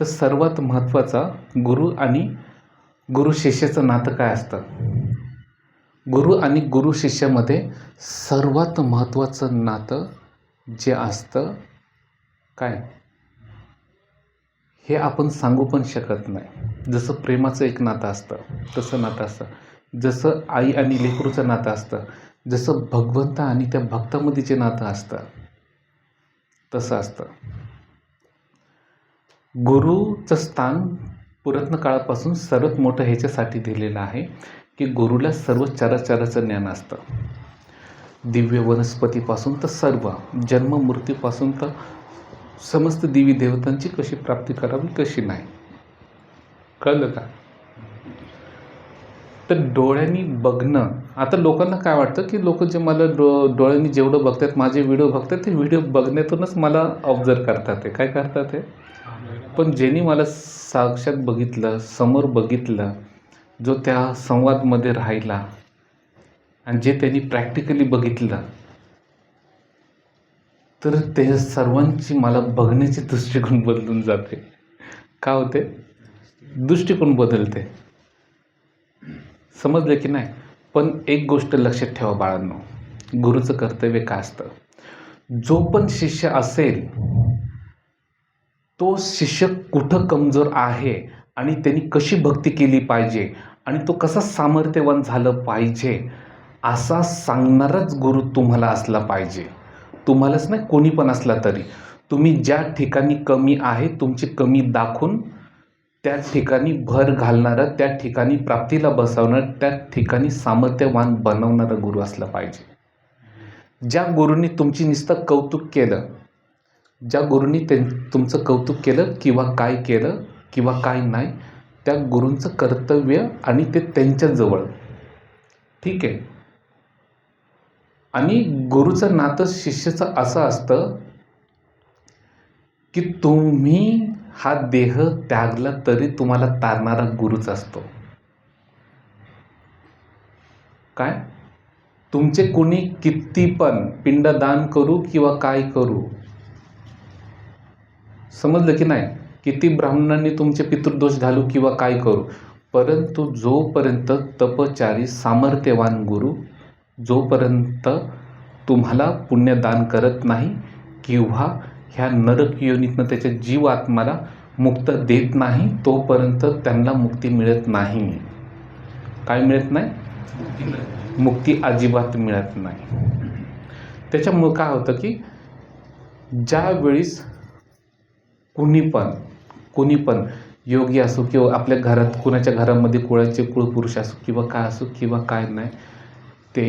तर सर्वात महत्त्वाचा गुरु आणि गुरु शिष्याचं नातं काय असतं? गुरु आणि गुरु शिष्यामध्ये सर्वात महत्त्वाचं नातं जे असतं काय? हे आपण सांगू पण शकत नाही. जसं प्रेमाचं एक नातं असतं तसं नातं असतं. जसं आई आणि लेकरूचं नातं असतं जसं भगवंत आणि त्या भक्तामध्ये जे नातं असतं तसं असतं. गुरुचं स्थान पुरातन काळापासून सर्वात मोठं ह्याच्यासाठी दिलेलं आहे की गुरुला सर्व चराचराचं ज्ञान असतं. दिव्य वनस्पतीपासून तर सर्व जन्म मृत्यूपासून तर समस्त देवी देवतांची कशी प्राप्ती करावी कशी नाही. कळलं का? तर डोळ्यांनी बघणं आता लोकांना काय वाटतं की लोक जे मला डो डोळ्यांनी जेवढं बघतात माझे व्हिडिओ बघतात ते व्हिडिओ बघण्यातूनच मला ऑब्झर्व करतात ते काय करतात ते पण ज्यांनी मला साक्षात बघितलं समोर बघितलं जो त्या संवादमध्ये राहिला आणि जे त्यांनी प्रॅक्टिकली बघितलं तर ते सर्वांची मला बघण्याचे दृष्टिकोन बदलून जाते. का होते? दृष्टिकोन बदलते. समजलं की नाही? पण एक गोष्ट लक्षात ठेवा बाळांनो. गुरुचं कर्तव्य काय असतं? जो पण शिष्य असेल तो शिष्य कुठं कमजोर आहे आणि त्यांनी कशी भक्ती केली पाहिजे आणि तो कसा सामर्थ्यवान झालं पाहिजे असा सांगणाराच गुरु तुम्हाला असला पाहिजे. तुम्हालाच नाही कोणी पण असला तरी. तुम्ही ज्या ठिकाणी कमी आहे तुमची कमी दाखवून त्या ठिकाणी भर घालणारा त्या ठिकाणी प्राप्तीला बसवणारं त्या ठिकाणी सामर्थ्यवान बनवणारा गुरु असला पाहिजे. ज्या गुरुंनी तुमची नुसतं कौतुक केलं ज्या गुरुंनी ते तुमचं कौतुक केलं किंवा काय केलं किंवा काय नाही त्या गुरूंचं कर्तव्य आणि ते त्यांच्याजवळ ठीक आहे? आणि गुरुचं नातं शिष्याचं असं असतं की तुम्ही हा देह त्यागला तरी तुम्हाला तारणारा गुरुच असतो. काय? तुमचे कुणी किती पण पिंडदान करू किंवा काय करू समजलं की नाही किती ब्राह्मणांनी तुमचे पितृदोष घालू किंवा काय करू? परंतु जोपर्यंत तपचारी सामर्थ्यवान गुरु जोपर्यंत तुम्हाला पुण्यदान करत नाही किंवा ह्या नरक योनीतनं त्याच्या जीव आत्माला मुक्त देत नाही तोपर्यंत त्यांना मुक्ती मिळत नाही. काय मिळत नाही? मुक्ती अजिबात मिळत नाही. त्याच्यामुळं काय होतं की ज्यावेळीस कुणी पण कुणी पण योगी असो किंवा आपल्या घरात कुणाच्या घरामध्ये कुळाचे कुळपुरुष असो किंवा काय असो किंवा काय नाही ते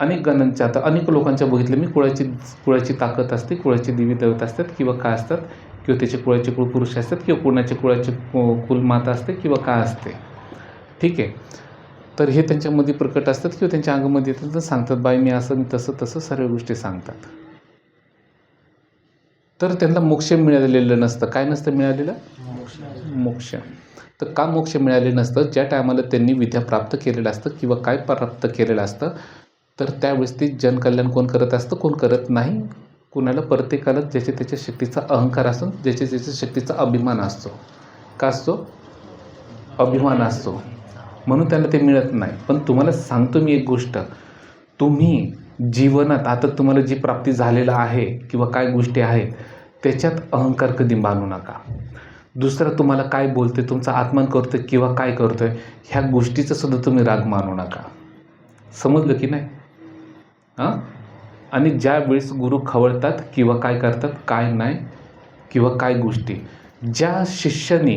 अनेक गणांच्या आता अनेक लोकांच्या बघितलं मी कुळाची कुळाची ताकद असते कुळाची देवी देवता असतात किंवा काय असतात किंवा त्याचे कुळाचे कुळपुरुष असतात किंवा कुणाचे कुळाचे कुलमाता असते किंवा काय असते. ठीक आहे? तर हे त्यांच्यामध्ये प्रकट असतात किंवा त्यांच्या अंगामध्ये येतात. तर सांगतात बाई मी असं मी तसं तसं सर्व गोष्टी सांगतात. तर त्यांना मोक्ष मिळालेलं नसतं. काय नसतं मिळालेलं? मोक्ष. तर का मोक्ष मिळाले नसतं? ज्या टायमाला त्यांनी विद्या प्राप्त केलेलं असतं किंवा काय प्राप्त केलेलं असतं तर त्यावेळेस ते जनकल्याण कोण करत असतं कोण करत नाही? कुणाला? प्रत्येकाला ज्याच्या त्याच्या शक्तीचा अहंकार असतो ज्याच्या त्याच्या शक्तीचा अभिमान असतो. का असतो? अभिमान असतो. म्हणून त्यांना ते मिळत नाही. पण तुम्हाला सांगतो मी एक गोष्ट. तुम्ही जीवनात आता तुम्हाला जी प्राप्ती झालेलं आहे किंवा काय गोष्टी आहेत त्याच्यात अहंकार कधी मानू नका. दुसरं तुम्हाला काय बोलते तुमचा आत्मान करतोय किंवा काय करतोय ह्या गोष्टीचं सुद्धा तुम्ही राग मानू नका. समजलं की नाही? हां? आणि ज्या वेळेस गुरु खवळतात किंवा काय करतात काय नाही किंवा काय गोष्टी ज्या शिष्याने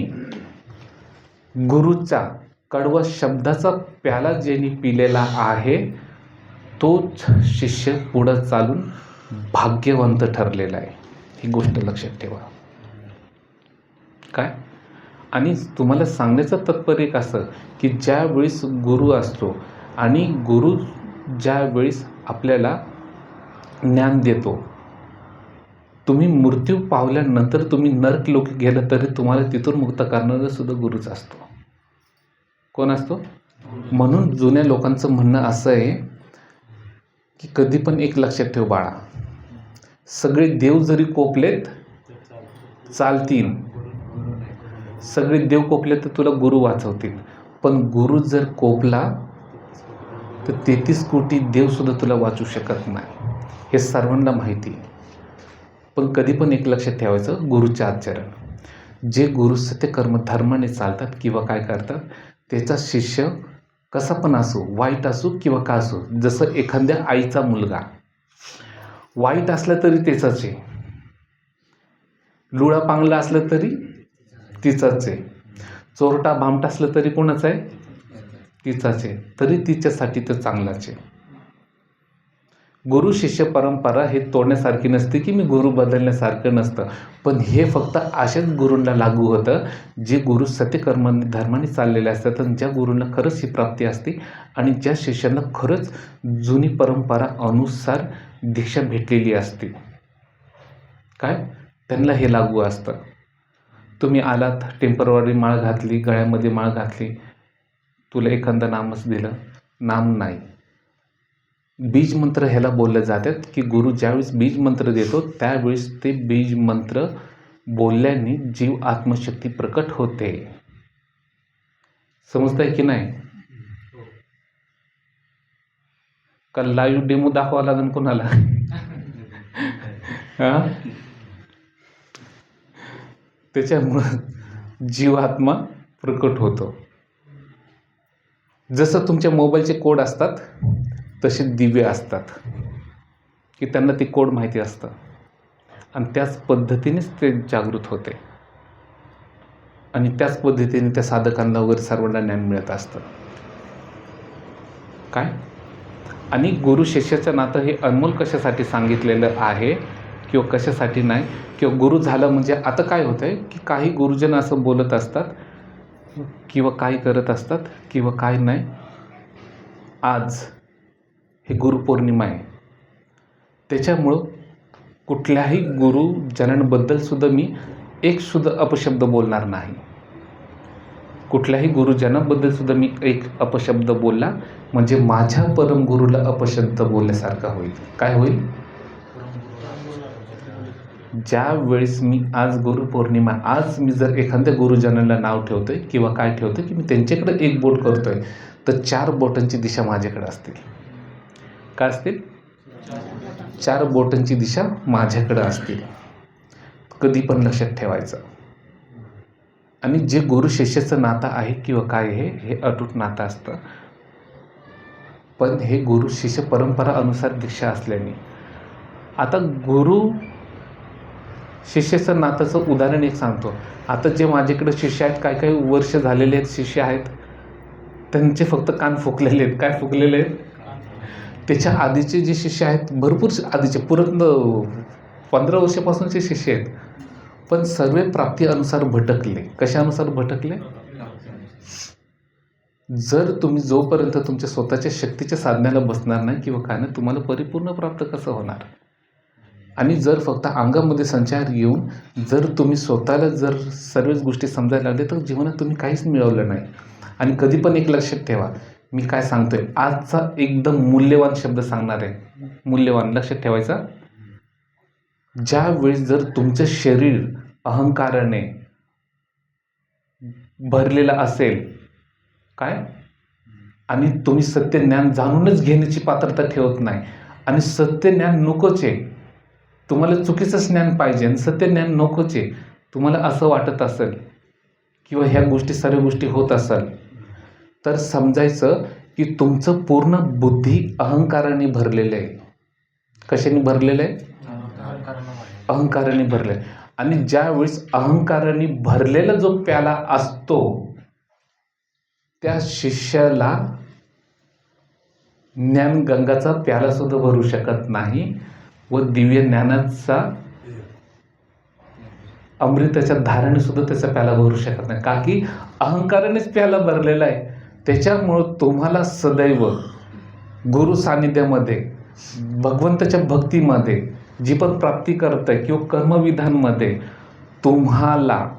गुरुचा कडवा शब्दाचा प्याला ज्यांनी पिलेला आहे तोच शिष्य पुढं चालून भाग्यवंत ठरलेला आहे. ही गोष्ट लक्षात ठेवा. काय? आणि तुम्हाला सांगण्याचं तत्पर एक असं की ज्यावेळेस गुरु असतो आणि गुरु ज्यावेळेस आपल्याला ज्ञान देतो तुम्ही मृत्यू पावल्यानंतर तुम्ही नर्क लोक गेलं तरी तुम्हाला तिथून मुक्त करणारा सुद्धा गुरुच असतो. कोण असतो? म्हणून जुन्या लोकांचं म्हणणं असं आहे की कधी पण एक लक्षात ठेव बाळा सगळे देव जरी कोपलेत चालतील. सगळे देव कोपले तर तुला गुरु वाचवतील. पण गुरु जर कोपला तर तेहतीस कोटी देवसुद्धा तुला वाचू शकत नाही. हे सर्वांना माहिती आहे. पण कधी पण एक लक्षात ठेवायचं गुरुचे आचरण. जे गुरु सत्य कर्म धर्माने चालतात किंवा काय करतात त्याचा शिष्य कसा पण असो वाईट असो किंवा का असो जसं एखाद्या आईचा मुलगा वाईट असलं तरी त्याचंच आहे. लुळा पांगला असलं तरी तिचाच आहे. चोरटा भामटा असलं तरी कोणाचं आहे? तिचाच आहे. तरी तिच्यासाठी तर चांगलाच आहे. गुरु शिष्य परंपरा हे तोडण्यासारखी नसते की मी गुरु बदलण्यासारखं नसतं. पण हे फक्त अशाच गुरूंना लागू होतं जे गुरु सत्यकर्माने धर्माने चाललेले असतात आणि ज्या गुरूंना खरंच ही प्राप्ती असते आणि ज्या शिष्यांना खरंच जुनी परंपरा अनुसार दीक्षा भेटलेली असते. काय? त्यांना हे लागू असतं. तुम्ही आलात टेम्परवारी माळ घातली गळ्यामध्ये माळ घातली. तुला एखादं नामच दिलं. नाम नाही. बीज मंत्र ह्याला बोलले जातात की गुरु ज्यावेळेस बीज मंत्र देतो त्यावेळेस ते बीज मंत्र बोलल्याने जीव आत्मशक्ती प्रकट होते. समजताय की नाही? का लाईव्ह डेमो दाखवा लागेल कोणाला. हा? त्याच्यामुळं जीवात्मा प्रकट होतो. जसं तुमच्या मोबाईलचे कोड असतात तसे दिवे असतात. की त्यांना ते कोड माहिती असतं. आणि त्याच पद्धतीनेच ते जागृत होते. आणि त्याच पद्धतीने त्या साधकांना वगैरे सर्वांना ज्ञान मिळत असतं. काय? आणि गुरु शिष्याचं नातं हे अनमोल कशासाठी सांगितलेलं आहे किंवा कशासाठी नाही? किंवा गुरु झालं म्हणजे आता काय होतं आहे की काही गुरुजन असं बोलत असतात किंवा काय करत असतात किंवा काय नाही. आज हे गुरुपौर्णिमा आहे. त्याच्यामुळं कुठल्याही गुरुजनांबद्दलसुद्धा मी एकसुद्धा अपशब्द बोलणार नाही. कुठल्याही गुरुजनाबद्दल सुद्धा मी एक अपशब्द बोलला. म्हणजे माझ्या परमगुरूला अपशब्द बोलल्यासारखा होईल. काय होईल? ज्या वेळेस मी आज गुरुपौर्णिमा आज मी जर एखाद्या गुरुजनाला नाव ठेवतोय किंवा काय ठेवतोय की मी त्यांच्याकडे एक बोट करतोय तर चार बोटांची दिशा माझ्याकडे असतील. काय असतील? चार बोटांची दिशा माझ्याकडे असतील. कधी पण लक्षात ठेवायचं. आणि जे गुरु शिष्याचं नातं आहे किंवा काय आहे हे अटूट नातं असतं. पण हे गुरु शिष्य परंपरा अनुसार दीक्षा असल्याने. आता गुरु शिष्याचं नात्याचं उदाहरण एक सांगतो. आता जे माझ्याकडे शिष्य आहेत काय काय वर्ष झालेले आहेत शिष्य आहेत त्यांचे फक्त कान फुकलेले आहेत. काय फुकलेले आहेत? त्याच्या आधीचे जे शिष्य आहेत भरपूर आधीचे पुरंत पंधरा वर्षापासूनचे शिष्य आहेत. पण सर्व प्राप्ती अनुसार भटकले. कशानुसार भटकले? जर तुम्ही जोपर्यंत तुमच्या स्वतःच्या शक्तीच्या साधण्याला बसणार नाही किंवा काय नाही तुम्हाला परिपूर्ण प्राप्त कसं होणार? आणि जर फक्त अंगामध्ये संचार येऊन जर तुम्ही स्वतःला जर सर्वच गोष्टी समजायला लागले तर जीवनात तुम्ही काहीच मिळवलं नाही. आणि कधी पण एक लक्षात ठेवा मी काय सांगतोय? आजचा एकदम मूल्यवान शब्द सांगणार आहे. मूल्यवान लक्षात ठेवायचा? ज्यावेळेस जर तुमचं शरीर अहंकाराने भरलेलं असेल. काय? आणि तुम्ही सत्य ज्ञान जाणूनच घेण्याची पात्रता ठेवत नाही. आणि सत्य ज्ञान नकोच आहे. तुम्हाला चुकीचंच ज्ञान पाहिजे आणि सत्य ज्ञान नकोच आहे. तुम्हाला असं वाटत असेल किंवा ह्या गोष्टी सर्व गोष्टी होत असेल तर समजायचं की तुमचं पूर्ण बुद्धी अहंकाराने भरलेलं आहे. कशाने भरलेलं आहे? अहंकाराने भरले आणि ज्यावेळेस अहंकाराने भरलेला जो प्याला असतो त्या शिष्याला ज्ञानगंगाचा प्याला सुद्धा भरू शकत नाही व दिव्य ज्ञानाचा अमृताच्या धाराने सुद्धा त्याचा प्याला भरू शकत नाही. का की अहंकारानेच प्याला भरलेला आहे. त्याच्यामुळं तुम्हाला सदैव गुरु सानिध्यामध्ये भगवंताच्या भक्तीमध्ये जी पण प्राप्ती करतंय किंवा कर्मविधानमध्ये तुम्हाला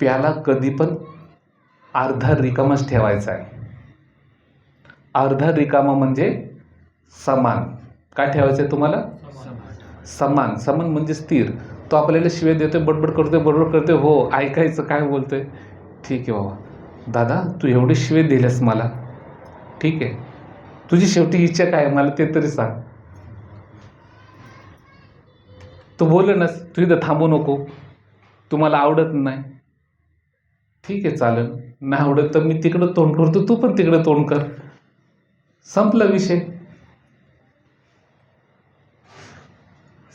प्याला कधी पण अर्धा रिकामाच ठेवायचा आहे. अर्धा रिकामा म्हणजे समान. काय ठेवायचं आहे तुम्हाला? समान. समान म्हणजे स्थिर. तो आपल्याला शिवे देतोय बडबड करतोय बडबड करतोय. हो ऐकायचं काय बोलतोय? ठीक आहे बाबा. दादा तू एवढे शिवे दिलेस मला. ठीक आहे. तुझी शेवटी इच्छा काय आहे? मला ते तरी सांग. तू बोल ना तू इथं थांबू नको. तुम्हाला आवडत नाही. ठीक आहे चालेल. नाही आवडत तर मी तिकडं तोंड करतो तू पण तिकडं तोंड कर. संपला विषय.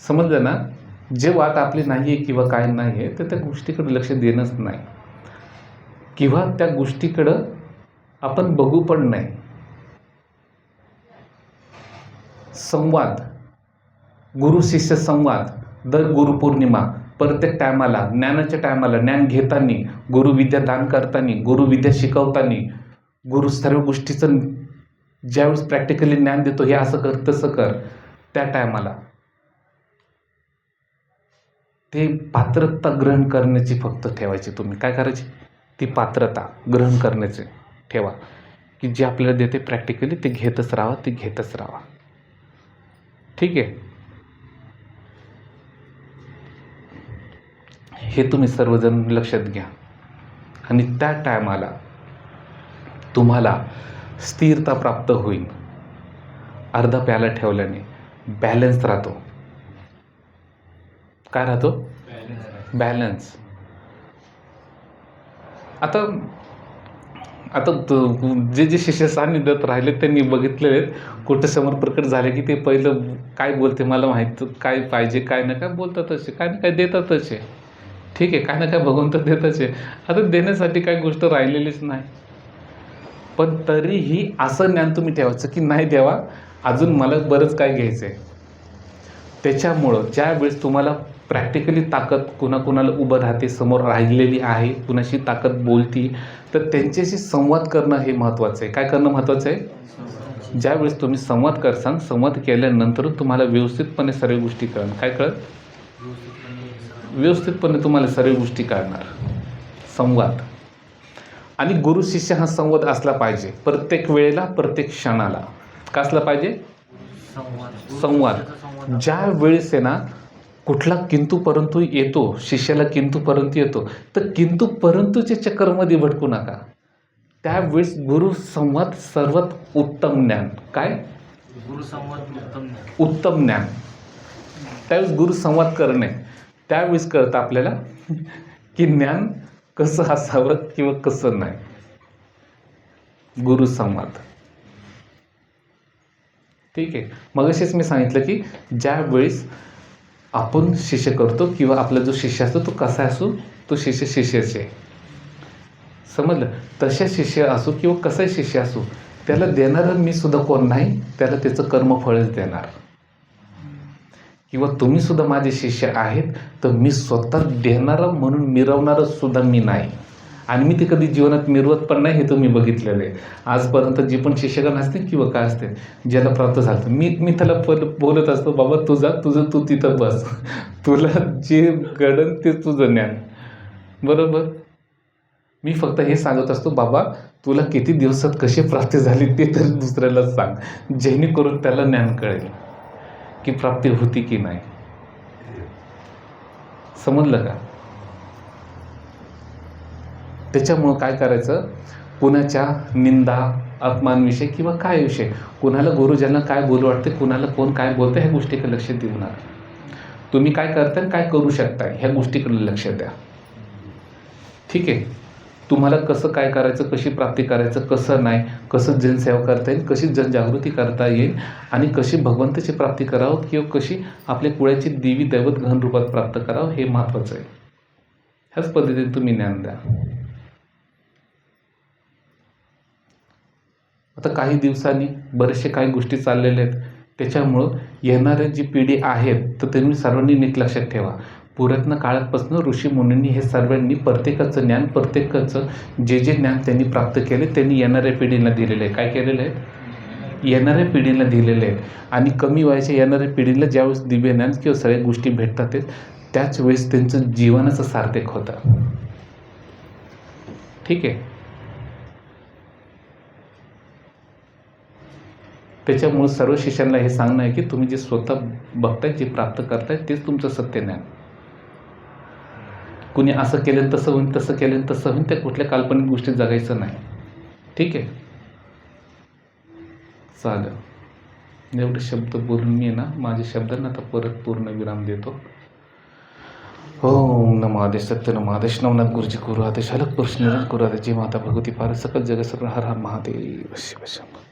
समजलं ना? जे वाट आपली नाही आहे किंवा काय नाही आहे तर त्या गोष्टीकडे लक्ष देणंच नाही. किंवा त्या गोष्टीकडं आपण बघू पण नाही. संवाद. गुरु शिष्य संवाद. दर गुरुपौर्णिमा प्रत्येक टायमाला ज्ञानाच्या टायमाला ज्ञान घेताना गुरुविद्या दान करताना गुरुविद्या शिकवताना गुरु सर्व गोष्टीचं ज्यावेळेस प्रॅक्टिकली ज्ञान देतो हे असं कर तसं कर त्या टायमाला ते पात्रता ग्रहण करण्याची फक्त ठेवायची तुम्ही. काय करायची? ती पात्रता ग्रहण करण्याची ठेवा. की जे आपल्याला देते प्रॅक्टिकली ते घेतच राहा ते घेतच राहा. ठीक आहे? हे तुम्ही सर्वजण लक्षात घ्या. आणि त्या टायमाला तुम्हाला स्थिरता प्राप्त होईल. अर्धा प्याला ठेवल्याने बॅलन्स राहतो. काय राहतो? बॅलन्स. आता आता जे जे शिष्य सान्निध्यात राहिले त्यांनी बघितलेले आहेत. कुठे समोर प्रकट झाले की ते पहिलं काय बोलते मला माहीत काय पाहिजे काय ना काय बोलतात असे काय ना काय देतातच आहे ठीक आहे काय ना काय भगवंत देतच आहे. आता देण्यासाठी काय गोष्ट राहिलेलीच नाही. पण तरीही असं ज्ञान तुम्ही ठेवायचं की नाही देवा अजून मला बरंच काय घ्यायचं आहे त्याच्यामुळं ज्यावेळेस तुम्हाला प्रॅक्टिकली ताकद कुणाकुणाला उभं राहते समोर राहिलेली आहे कुणाशी ताकद बोलती तर त्यांच्याशी संवाद करणं हे महत्त्वाचं आहे. काय करणं महत्त्वाचं आहे? ज्यावेळेस तुम्ही संवाद करसान संवाद केल्यानंतर तुम्हाला व्यवस्थितपणे सर्व गोष्टी कळण काय कळत व्यवस्थितपणे तुम्हाला सर्व गोष्टी कळणार. संवाद. आणि गुरु शिष्य हा संवाद असला पाहिजे. प्रत्येक वेळेला प्रत्येक क्षणाला. का असला पाहिजे? संवाद. ज्या वेळेस आहे ना कुठला किंतु परंतु येतो शिष्याला किंतु परंतु येतो तर किंतु परंतुच्या चक्करमध्ये भटकू नका. त्यावेळेस गुरु संवाद सर्वात उत्तम ज्ञान. काय? गुरुसंवाद उत्तम ज्ञान. उत्तम ज्ञान. त्यावेळेस गुरु संवाद करणे. त्यावेळेस कळतं आपल्याला की ज्ञान कसं असावं किंवा कसं नाही. गुरु संवाद. ठीक आहे. मग असेच मी सांगितलं की ज्या वेळेस आपण शिष्य करतो किंवा आपला जो शिष्य असतो तो कसा असो तो शिष्य शिष्याचे. आहे समजलं? तशा शिष्य असो किंवा कसाही शिष्य असो त्याला देणारं मी सुद्धा कोण नाही त्याला त्याचं कर्मफळच देणार. किंवा तुम्ही सुद्धा माझे शिष्य आहेत तर मी स्वतः देणारं म्हणून मिरवणारं सुद्धा मी नाही. आणि मी ते कधी जीवनात मिरवत पण नाही हे तुम्ही बघितलेलं आहे. आजपर्यंत जी पण शिक्षकांना असते किंवा काय असते ज्याला प्राप्त झालं मी मी त्याला पण बोलत असतो बाबा तुझा तुझं तू तिथं बस. तुला जे घडन ते तुझं ज्ञान. बरोबर? मी फक्त हे सांगत असतो बाबा तुला किती दिवसात कशी प्राप्ती झाली ते तर दुसऱ्याला सांग. जेणेकरून त्याला ज्ञान कळेल. की प्राप्ती होती की नाही? समजलं का? त्याच्यामुळं काय करायचं? कुणाच्या निंदा अपमानविषयी किंवा काय विषय? कुणाला गुरुजांना काय बोलू वाटते कुणाला कोण काय बोलतं ह्या गोष्टीकडे लक्ष देऊ नका. तुम्ही काय करताय आणि काय करू शकताय? ह्या गोष्टीकडे लक्ष द्या. ठीक आहे? तुम्हाला कसं काय करायचं कशी प्राप्ती करायचं कसं नाही कसं जनसेवा करता येईल कशी जनजागृती करता येईल आणि कशी भगवंताची प्राप्ती करावं किंवा कशी आपल्या कुळ्याची देवी दैवत घन रूपात प्राप्त करावं हे महत्त्वाचं आहे. ह्याच पद्धतीने तुम्ही ज्ञान द्या. आता काही दिवसांनी बरेचसे काही गोष्टी चाललेल्या आहेत. त्याच्यामुळं येणाऱ्या जी पिढी आहेत तर त्यांनी सर्वांनी नीट लक्षात ठेवा. पुरातन काळापासून ऋषी मुनींनी हे सर्वांनी प्रत्येकाचं ज्ञान प्रत्येकाचं जे जे ज्ञान त्यांनी प्राप्त केले त्यांनी येणाऱ्या पिढीला दिलेलं आहे. काय केलेलं आहे? येणाऱ्या पिढीला दिलेले आहेत आणि कमी वयाच्या येणाऱ्या पिढीला ज्यावेळेस दिव्य ज्ञान किंवा सगळ्या गोष्टी भेटतात त्याच वेळेस त्यांचं जीवनाचं सार्थक होतं. ठीक आहे? त्याच्यामुळे सर्व शिष्यांना हे सांगणं आहे की तुम्ही जे स्वतः बघताय जे प्राप्त करताय तेच तुमचं सत्यज्ञान कुणी असं केलं तसं होईन तसं केलं तसं होईन त्या कुठल्या काल्पनिक गोष्टीत जगायचं नाही. ठीक आहे? चालेल. एवढे शब्द बोलून मी ना माझ्या शब्दांना आता परत पूर्ण विराम देतो. ओम नम आदेश सत्य नम आदेश नवनाथ गुरुजी गुरु आदेश अलग पुरुष निरण गुरु आदेश जी माता भगवती पार सकल जगत सगळं हर हर महादेव शिव शंभो।